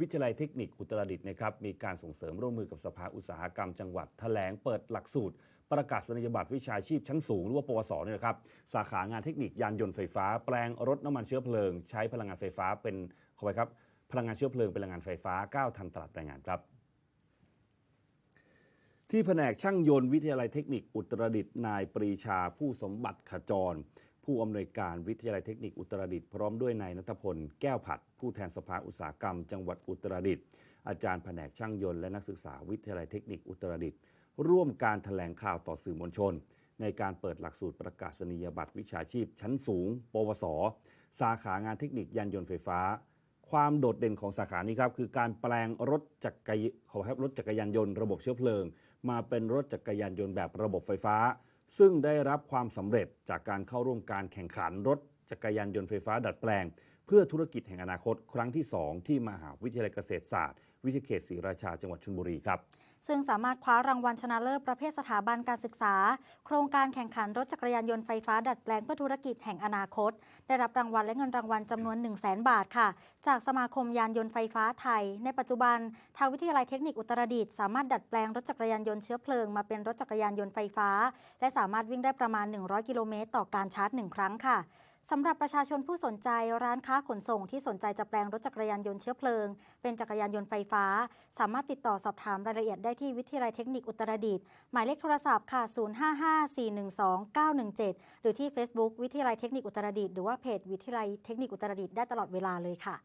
วิทยาลัยเทคนิคอุตรดิตถ์นะครับมีการส่งเสริมร่วมมือกับสภาอุตสาหกรรมจังหวัดแถลงเปิดหลักสูตร ประกาศนียบัตรวิชาชีพชั้นสูงหรือว่าปวสเนี่ยนะครับสาขางานเทคนิคยานยนต์ไฟฟ้า แปลงรถน้ำมันเชื้อเพลิง ใช้พลังงานไฟฟ้าเป็นขอไปครับพลังงานเชื้อเพลิงเป็นพลังงานไฟฟ้าก้าวทันตลาดแรงงานครับที่แผนกช่างยนต์วิทยาลัยเทคนิคอุตรดิตถ์นายปรีชาผู้สมบัติขจร ผู้อำนวยการวิทยาลัยเทคนิคอุตรดิตถ์พร้อมด้วยนายนัทพลแก้วผัด ผู้แทนสภาอุตสาหกรรม จังหวัดอุตรดิตถ์อาจารย์แผนกช่างยนต์และนักศึกษาวิทยาลัยเทคนิคอุตรดิตถ์ร่วมการถแถลงข่าวต่อสื่อมวลชน ในการเปิดหลักสูตรประกาศนียบัตรวิชาชีพ ชั้นสูง ปวส สาขางานเทคนิคยานยนต์ไฟฟ้า ความโดดเด่นของสาขานี้ครับคือการแปลงรถจักรยขอครับรถจักรยานยนต์ระบบเชื้อเพลิง มาเป็นรถจักรยานยนต์แบบระบบไฟฟ้า ซึ่งได้รับความสำเร็จจากการเข้าร่วมการแข่งขันรถจักรยานยนต์ไฟฟ้าดัดแปลง เพื่อธุรกิจแห่งอนาคตครั้งที่ 2 ที่มหาวิทยาลัยเกษตรศาสตร์ วิทยาเขตศรีราชาจังหวัดชลบุรีครับ ซึ่งสามารถคว้ารางวัลชนะเลิศประเภทสถาบันการศึกษา โครงการแข่งขันรถจักรยานยนต์ไฟฟ้าดัดแปลงเพื่อธุรกิจแห่งอนาคต ได้รับรางวัลและเงินรางวัลจำนวน 1 0 0 0 0แบาทค่ะ จากสมาคมยานยนต์ไฟฟ้าไทย ในปัจจุบัน ทางวิทยาลัยเทคนิคอุตรดิตถ์สามารถดัดแปลงรถจักรยานยนต์เชื้อเพลิงมาเป็นรถจักรยานยนต์ไฟฟ้า และสามารถวิ่งได้ประมาณ 100 กิโลเมตรต่อการชาร์จหนึ่งครั้งค่ะ สำหรับประชาชนผู้สนใจร้านค้าขนส่งที่สนใจจะแปลงรถจักรยานยนต์เชื้อเพลิง เป็นจักรยานยนต์ไฟฟ้า สามารถติดต่อสอบถามรายละเอียดได้ที่วิทยาลัยเทคนิคอุตรดิตถ์หมายเลขโทรศัพท์ค่ะ 055412917หรือที่ Facebook วิทยาลัยเทคนิคอุตรดิตถ์หรือว่าเพจวิทยาลัยเทคนิคอุตรดิตถ์ได้ตลอดเวลาเลยค่ะ